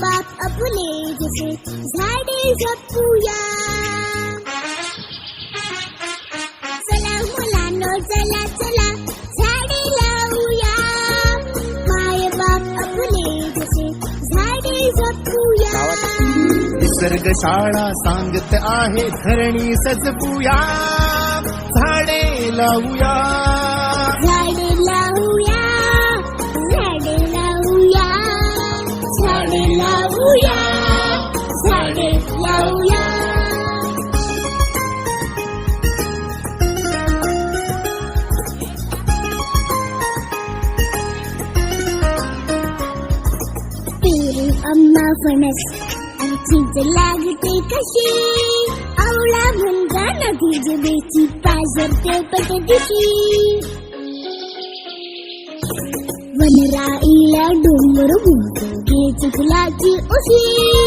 जसे झाडे जपूया चला मुलांनो चला चला झाडे लावूया माय बाप आपले जसे झाडे जपूया निसर्ग शाळा सांगत आहे धरणी सजपूया झाडे लावूया अम्मा फणस. आणि लागते कशी? आवळा म्हणता नदी जिबेची पाजरते पटदिशी वनराईला डोंगर उंच घे चिखलाची उशी.